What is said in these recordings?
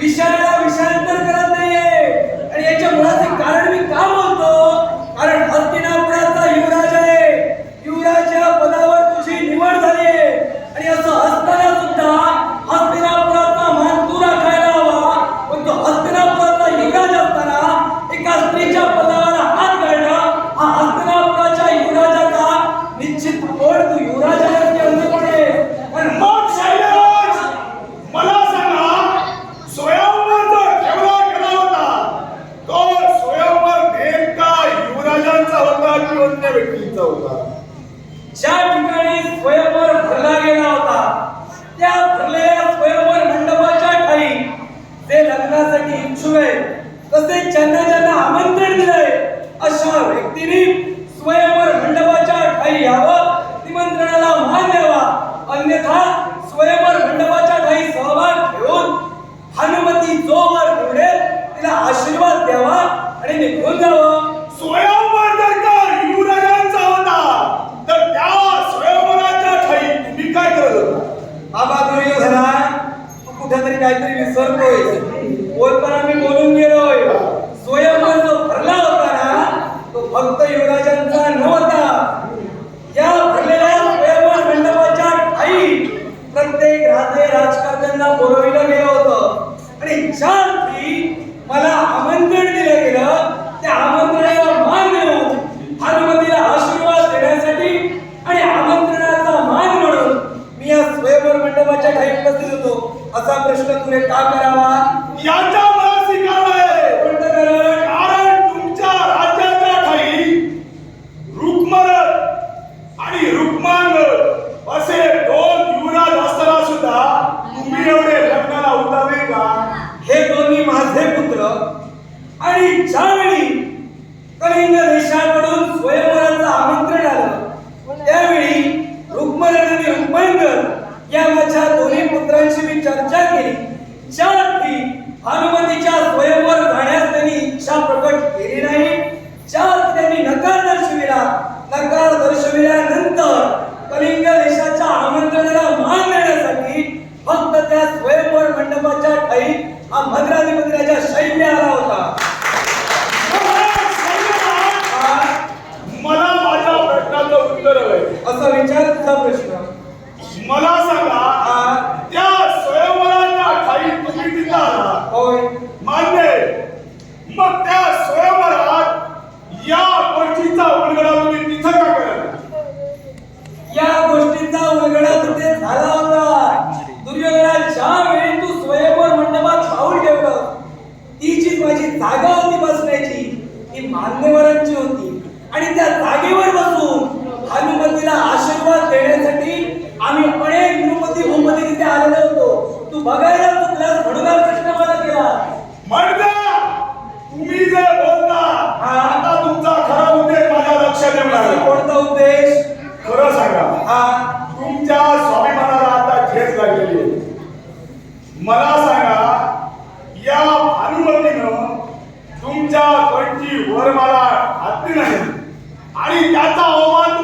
विषयाला विषयांतर करत नाहीये. आणि याच्या मुळाचे कारण मी का করে টাকার ठाई हा भद्राधिपती राजा सैन्य आला होता हा, मला माझ्या प्रश्नाचं उत्तर हवंय असा विचार तुझा प्रश्न मला सांगा हा, त्या स्वयंवराच्या ठाई तुम्ही तिथं आला होय मान्य आहे. मग त्या स्वयंवरात या गोष्टीचा उलगडा तुम्ही तिथं का केला या गोष्टीचा उलगडा तिथे झाला होता दुर्योधना ज्या वेळी तू स्वयंवर मंडपात पाऊल ठेवलं ती जी माझी जागा होती बसण्याची ती मान्यवरांची होती आणि त्या जागेवर बसून भानुमतीला आशीर्वाद देण्यासाठी आम्ही अनेक नृपती भूपती तिथे आलेलो होतो तू बघायला चुकलास म्हणून हा प्रश्न मला केला म्हणता तुम्ही जे बोलता हा. आता तुमचा खरा उद्देश माझ्या लक्षात येऊ लागला कोणता उद्देश खरं सांगा हा तुमच्या स्वाभिमानाला आता ठेच लागलेली. मला सांगा या भानुमतीनं तुमच्या कंठी वर मला घातली नाही आणि त्याचा अवमान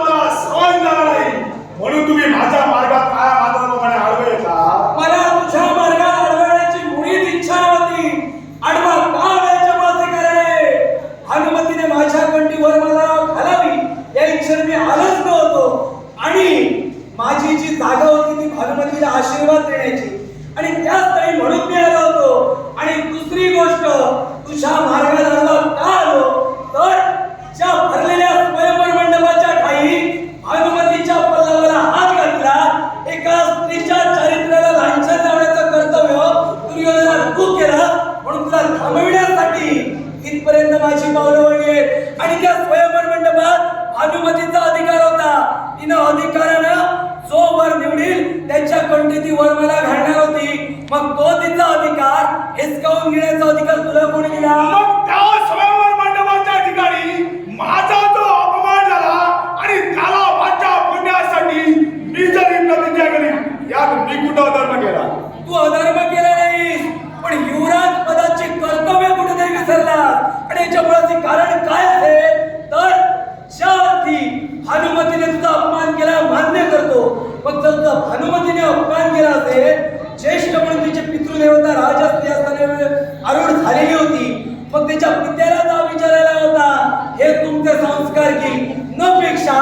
भानुमतीने अपमान केला असेल ज्येष्ठ म्हणून तिचे पितृदेवता राज असते असताना आरूढ झालेली होती. मग त्याच्या पित्याला जाब विचारायला होता हे तुमचे संस्कार की न पेक्षा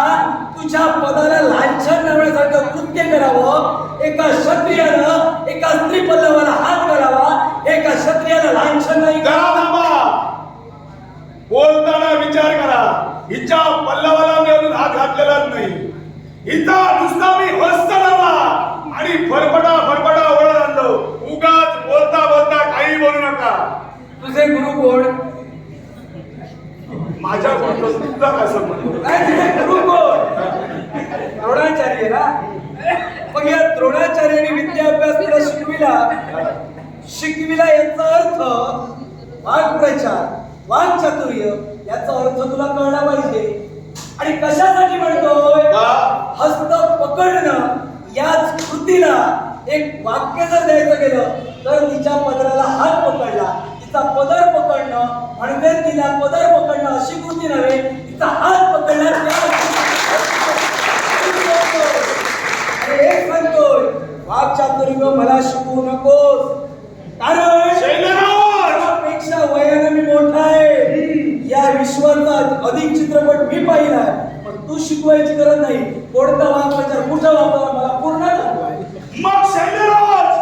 तुझ्या पदाला लांछन लावण्यासारखं कृत्य करावं. एका क्षत्रियानं एका स्त्री पल्लवाला हात घालावा. एका क्षत्रियाला लांछन नाही बोलताना विचार करा. हिच्या पल्लवाला मी अजून हात घातलेलाच नाही. हिचा नुसता मी हस्त लावला आणि फरफटा फरफटा ओढत आणलो. उगाच बोलता बोलता काही बोलू नका. तुझे गुरु कोण? माझ्या बोलतो तुझा काय संबंध? काय तुझे गुरु कोण? द्रोणाचार्य ना? मग या द्रोणाचार्याने विद्या अभ्यास तुला शिकविला. शिकविला याचा अर्थ वाक्प्रचार वाक्चातुर्य याचा अर्थ तुला कळला पाहिजे. आणि कशासाठी म्हणतोय? हस्त पकडणं. याच कृतीला एक वाक्य जर द्यायचं गेलं तर तिच्या पदराला हात पकडला. तिचा पदर पकडणं म्हणजे तिला पदर पकडणं अशी कृती नव्हे तिचा हात पकडला मला शिकवू नकोस. कारण! पेक्षा वयाने मी मोठा आहे. या विश्वाचा अधिक चित्रपट मी पाहिलाय. पण तू शिकवायची गरज नाही. कोणता वाक्प्रचार कुठं वापरा मला पूर्ण मग शैलराज?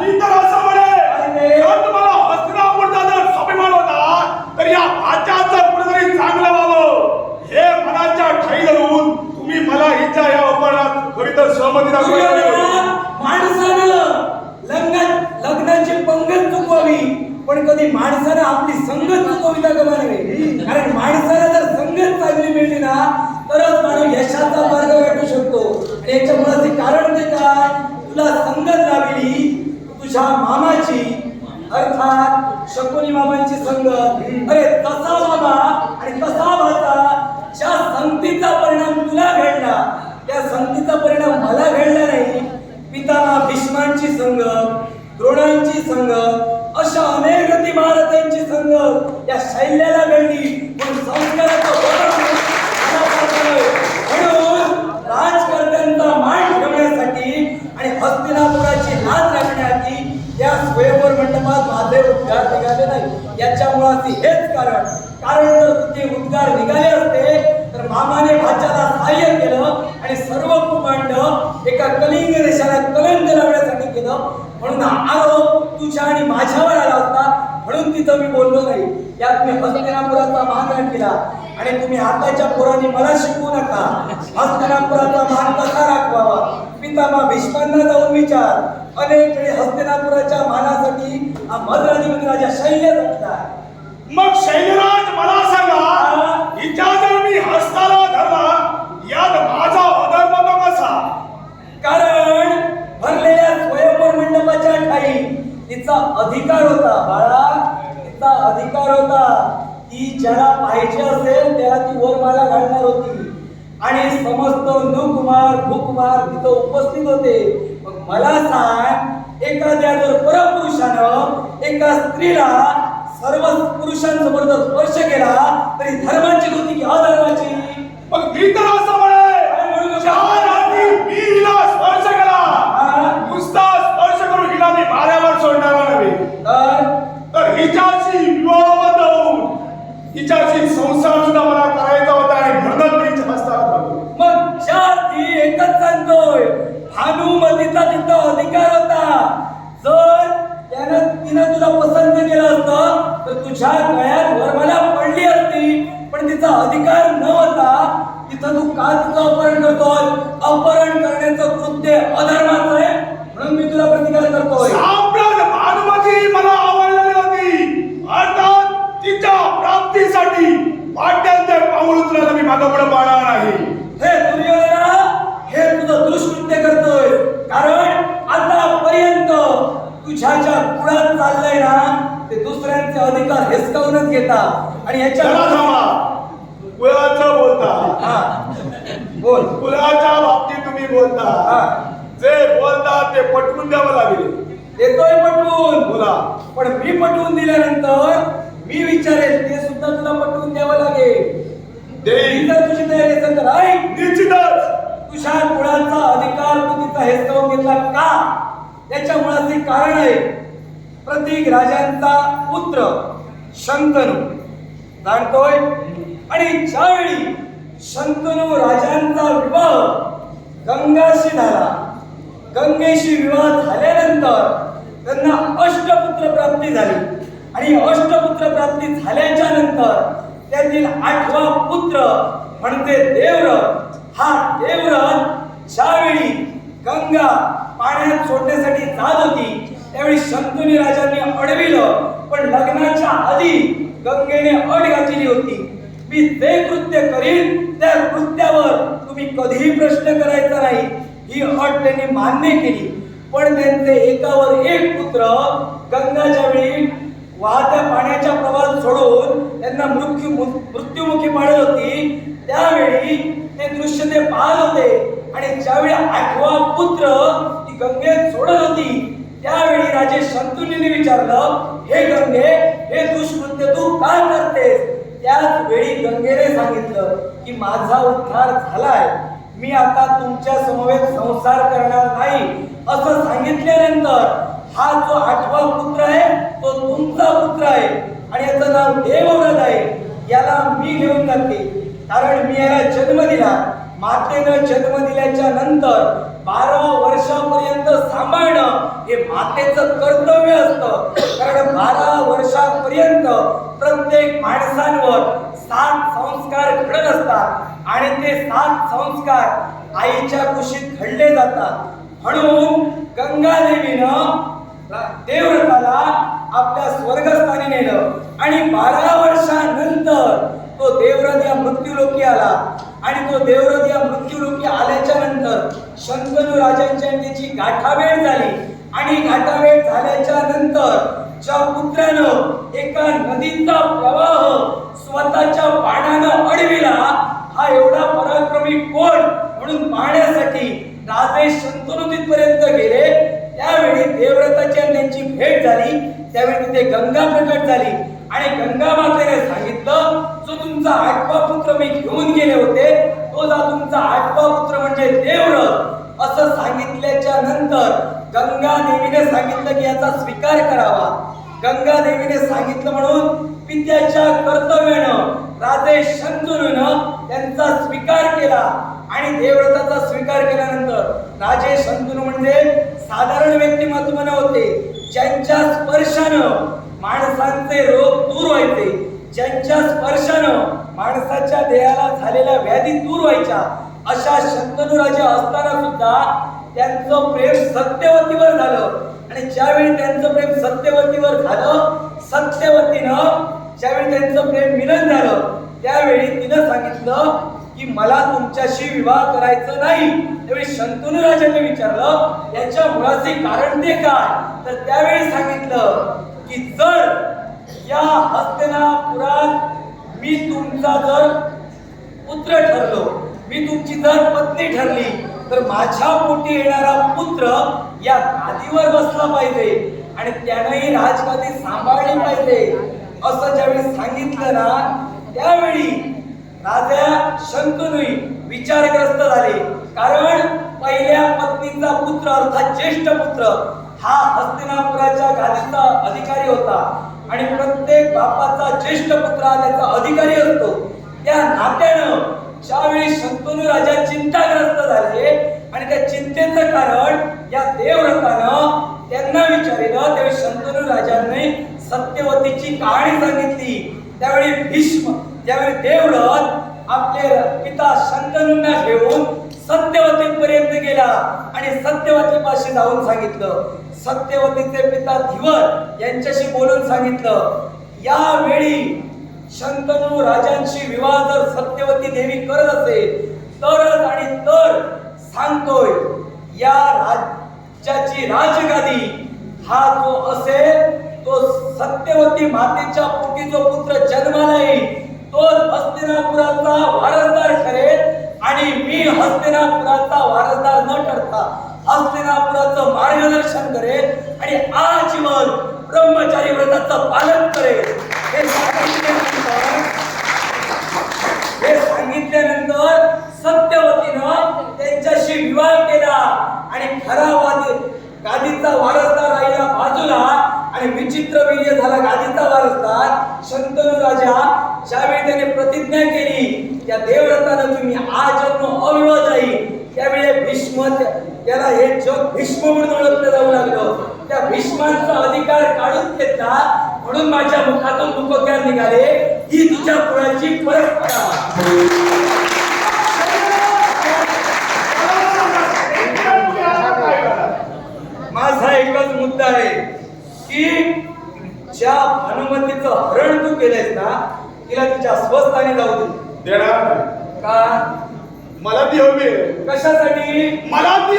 मी तर असं म्हणे तुम्हाला हस्तिनापूरचा जर स्वाभिमान होता तर या भाच्याचं कुठेतरी चांगलं व्हावं. हे मनाच्या ठाई धरून तुम्ही मला हिच्या या अपमानात खरी तर सहमती दाखवायला दुर्योधना, माणसानं लग्नाची पंगत चुकवावी. पण कधी माणसानं आपली संगत चुकविता गमा अर्थात शकुनी मामांची संगत अरे तसा नाही. याच्या हेच कारण. कारण जर ते उद्गार निघाले असते तर मामाने भाच्याला सहाय्य केलं आणि सर्व कुमांड एका कलिंग देशाला कलंक लावण्यासाठी केलं म्हणून आरोप तुझ्या आणि माझ्यावर आला होता म्हणून तिथं मी बोललो नाही. यात मी हस्तिनापुराचा महान केला. आणि तुम्ही आताच्या पोरांनी मला शिकवू नका. हस्तिनापुराचा मान कसा राखवावा? पितामा भीष्मांना जाऊन विचार. अनेक वेळी हस्तिनापुराच्या मानासाठी मधराधिपती राजा शैल्य जपला मग शैलराज मला सांगा हिच्या जर मी हस्ताला धरला यात माझा अधर्म तो कसा? कारण भरलेल्या स्वयंवर मंडपाच्या ठाई तिचा अधिकार होता बाळा तिचा अधिकार होता. ती ज्याला पाहिजे असेल त्याला ती वरमाला घालणार होती. आणि समस्त नुकुमार भूकुमार तिथं उपस्थित होते. मग मला सांग एखाद्या जर परपुरुषानं एका स्त्रीला सर्व पुरुषांसमोर जर स्पर्श केला तरी धर्माची होती की अधर्माची? मग मी तर असं म्हणे ज्या रात्री मी हिला स्पर्श केला नुसता स्पर्श करून हिला मी भाऱ्यावर सोडणारा नव्हे तर? तर हिच्याशी विवाहबद्ध होऊन हिच्याशी संसार सुद्धा मला करायचा होता आणि म्हणूनच मी. मग चार ती एकच सांगतोय भानुमतीचा तिथं अधिकार होता. जर त्यानं तिनं तुला पसंत केलं असतं तर तुझ्या गळ्यात वरमाला पडली असती. पण तिचा अधिकार न होता तिथं तू का तुझं अपहरण करतो अपहरण करण्याचं कृत्य अधर्माचं आहे म्हणून मी तुला प्रतिकार करतोय. साम्राज्य मला आवडलेली होती. अर्थात तिच्या प्राप्तीसाठी वाटेल ते पाऊल उचलायला मी मागं पुढे ज्या कुळात चाललंय ना ते दुसऱ्यांचे अधिकार हिसकावूनच घेता आणि चला याच्या थांबा. कुळाचं बोलता. हा. बोल. कुळाच्या बाबतीत तुम्ही बोलता. हा. जे बोलता ते पटवून द्यावं लागेल. देतोय पटवून. बोला. पण मी पटवून दिल्यानंतर मी विचारेल ते सुद्धा तुला पटवून द्यावं लागेल. देईल. जर तुझी तयारी असेल तर ऐक निश्चितच. तुझ्या कुळाचा अधिकार तू तिचा हिसकावून घेतला का? त्याच्या मुळाचे कारण आहे. प्रतीक राजांचा पुत्र शंतनू. जाणतोय आणि ज्यावेळी शंतनू राजांचा विवाह गंगाशी झाला गंगेशी विवाह झाल्यानंतर त्यांना अष्टपुत्र प्राप्ती झाली. आणि अष्टपुत्र प्राप्ती झाल्याच्यानंतर त्यातील आठवा पुत्र म्हणजे देवरथ. हा देवरथ ज्यावेळी गंगा पाण्यात सोडण्यासाठी जात होती. त्यावेळी शंतुनी राजांनी अडविलं पण लग्नाच्या आधी गंगेने अट घातलेली होती. मी जे कृत्य करीन त्या कृत्यावर तुम्ही कधीही प्रश्न करायचा नाही. ही अट त्यांनी मान्य केली. पण त्यांचे एकावर एक पुत्र गंगाच्या वेळी वाहत्या पाण्याच्या प्रवाहात सोडून त्यांना मृत्यू मृत्युमुखी पाडत होती त्यावेळी ते दृश्य ते पाहत होते. आणि ज्यावेळी आठवा पुत्र गंगेत सोडत होती. त्यावेळी राजे शंतनुने विचारलं हे गंगे हे दुष्कृत्य तू काय करतेस? त्याच वेळी गंगेने सांगितलं की माझा उद्धार झालाय. मी आता तुमच्या समवेत संसार करणार नाही. असं सांगितल्यानंतर हा जो आठवा पुत्र आहे तो तुमचा पुत्र आहे आणि याचं नाव देवव्रत आहे. याला मी घेऊन जाते कारण मी याला जन्म दिला. मातेनं जन्म दिल्याच्या नंतर बारा वर्षापर्यंत सांभाळणं हे मातेचं कर्तव्य असतं. कारण बारा वर्षापर्यंत प्रत्येक माणसांवर सात संस्कार घडत असतात आणि ते सात संस्कार आईच्या कुशीत घडले जातात. म्हणून गंगा देवीनं देवव्रताला आपल्या स्वर्गस्थानी नेलं. आणि बारा वर्षानंतर तो देवरथ या मृत्यूलोकी आला. आणि तो देवरथ या मृत्यूलोकी आल्याच्यानंतर शंतनू राजांच्या त्याची गाठावेळ झाली. आणि गाठावेळ झाल्याच्यानंतर ज्या पुत्रानं एका नदीचा प्रवाह स्वतःच्या पाण्यानं अडविला हा एवढा पराक्रमी कोण म्हणून पाहण्यासाठी राजे शंतनू तिथपर्यंत गेले. त्यावेळी देवव्रताची आणि त्यांची भेट झाली. त्यावेळी तिथे गंगा प्रकट झाली. आणि गंगा मातेने सांगितलं जो तुमचा आठवा पुत्र मी घेऊन गेले होते तो जा तुमचा आठवा पुत्र म्हणजे देवरथ असं सांगितल्याच्या नंतर गंगा देवीने सांगितलं की याचा स्वीकार करावा. गंगा देवीने सांगितलं म्हणून पित्याच्या कर्तव्यानं राजे शंतनून त्यांचा स्वीकार केला. आणि देवव्रताचा स्वीकार केल्यानंतर राजे शंतनू म्हणजे साधारण व्यक्तिमत्व नव्हते ज्यांच्या स्पर्शानं माणसांचे रोग दूर व्हायचे. ज्यांच्या स्पर्शानं माणसाच्या देहाला झालेल्या व्याधी दूर व्हायच्या अशा शंतनू असताना सुद्धा त्यांचं प्रेम सत्यवतीवर झालं. आणि ज्यावेळी त्यांचं प्रेम सत्यवतीवर झालं सत्यवतीनं ज्यावेळी त्यांचं प्रेम मिलन झालं त्यावेळी तिनं सांगितलं की मला तुमच्याशी विवाह करायचं नाही. त्यावेळी शंतनू राजांनी विचारलं याच्या मुळाचे कारण ते काय? तर त्यावेळी सांगितलं की जर या हस्तिनापुरात मी तुमचा जर पुत्र ठरलो मी तुमची जर पत्नी ठरली तर माझ्या पोटी येणारा पुत्र या गादीवर बसला पाहिजे आणि त्यानंही राजगादी सांभाळली पाहिजे. असं ज्यावेळी सांगितलं ना त्यावेळी राजा शंकनुई विचारग्रस्त झाले. कारण पहिल्या पत्नीचा पुत्र अर्थात ज्येष्ठ पुत्र हा हस्तिनापुराच्या गादीचा अधिकारी होता. आणि प्रत्येक बापाचा ज्येष्ठ पुत्र त्याचा अधिकारी असतो. त्या नात्यानं ज्यावेळी शंतनू राजा चिंताग्रस्त झाले आणि त्या चिंतेचं कारण या देवव्रतानं त्यांना विचारलं त्यावेळी शंतनू राजांनी सत्यवतीची कहाणी सांगितली. त्यावेळी भीष्म त्यावेळी देवव्रत आपले पिता शंतनूंना घेऊन सत्यवतीपर्यंत गेला आणि सत्यवतीपाशी जाऊन सांगितलं. सत्यवतीचे पिता धिवर यांच्याशी बोलून सांगितलं. यावेळी शंतनू राजांशी विवाह जर सत्यवती देवी करत असेल तरच आणि तर सांगतोय या राज्याची राजगादी हा जो असेल तो सत्यवती मातेच्या पोटी जो पुत्र जन्माला येईल तोच हस्तिनापुराचा वारसदार ठरेल आणि मी हस्तिनापुराचा वारसदार न ठरता हस्तिनापुराचं मार्गदर्शन करेल आणि आजीवन ब्रह्मचारी व्रताचं पालन करेल हे सांगितल्यानंतर हे सांगितल्यानंतर सत्यवतीनं त्यांच्याशी विवाह केला आणि खरा वादी गादीचा वारसदार राहिला बाजूला आणि विचित्र विजय झाला गादीचा वारसदार. शंतनू राजा ज्यावेळी त्याने प्रतिज्ञा केली त्या देवव्रतानं तुम्ही आजन्म अविवाह जाईल त्यावेळी भीष्म त्याला हे जग भीष्म म्हणून ओळखलं जाऊ लागलं. त्या भीष्मांचा अधिकार काढून घेतला. म्हणून माझ्या मुखातून मुखोद्गार निघाले. ही तुझ्या कुळाची परंपरा. माझा एकच मुद्दा आहे की ज्या हनुमतीचं हरण तू केलंयस ना तिला तिच्या स्वस्थाने जाऊ दे. देणार. का मला ती हवी. कशासाठी मला ती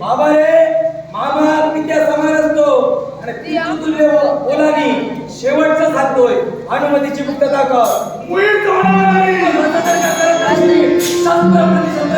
बाबा रे मामा पित्या समान असतो. आणि ती तुले बोलानी शेवटचं सांगतोय. अनुमतीची मुक्तता कर शंभर प्रतिशत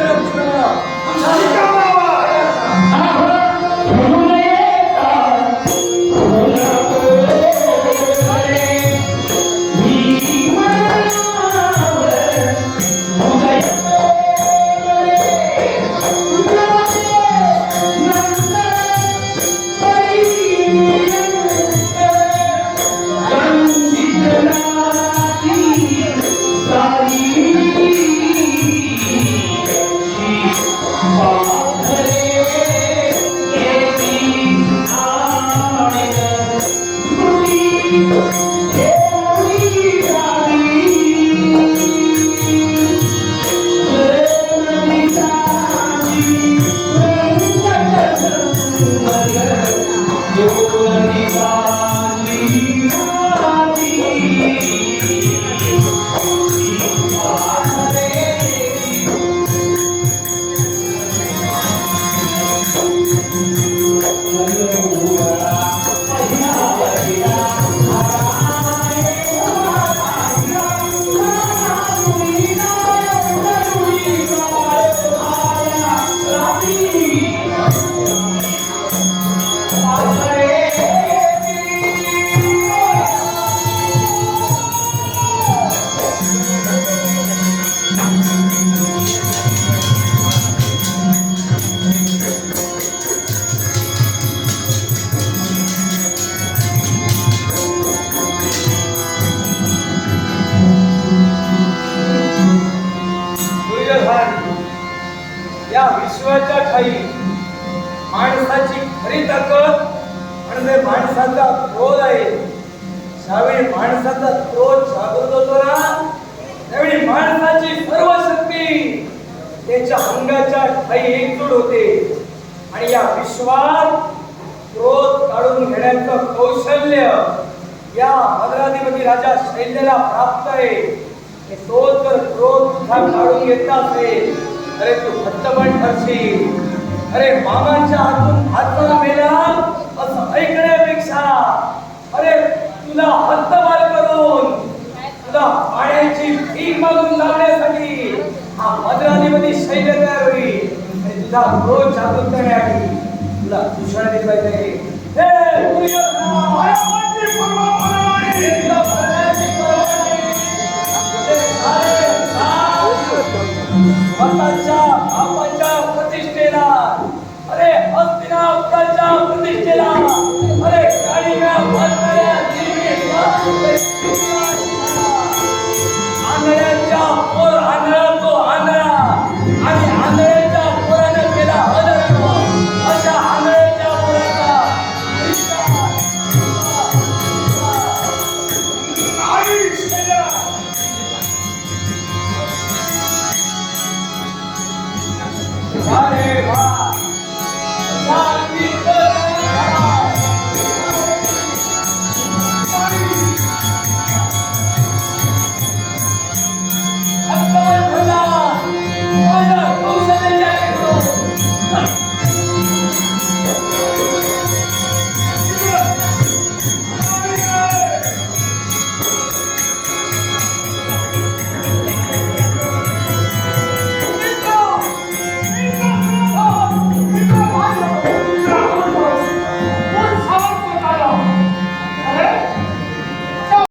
आपण ठरशील अरे मामांच्या हातून हातला मेला असं ऐकण्यापेक्षा. अरे तुला हद्दमार करून तुला पाण्याची भीक मागून लागण्यासाठी हा मदरानी मध्ये शैल तयार होईल. आणि तुझा रोज जागृत करण्यासाठी तुला दूषण दिली पाहिजे हे तुझ्या स्वतःच्या बापाच्या प्रतिष्ठेला. अरे हस्तिनापुराच्या प्रतिष्ठेला. अरे काळीव्या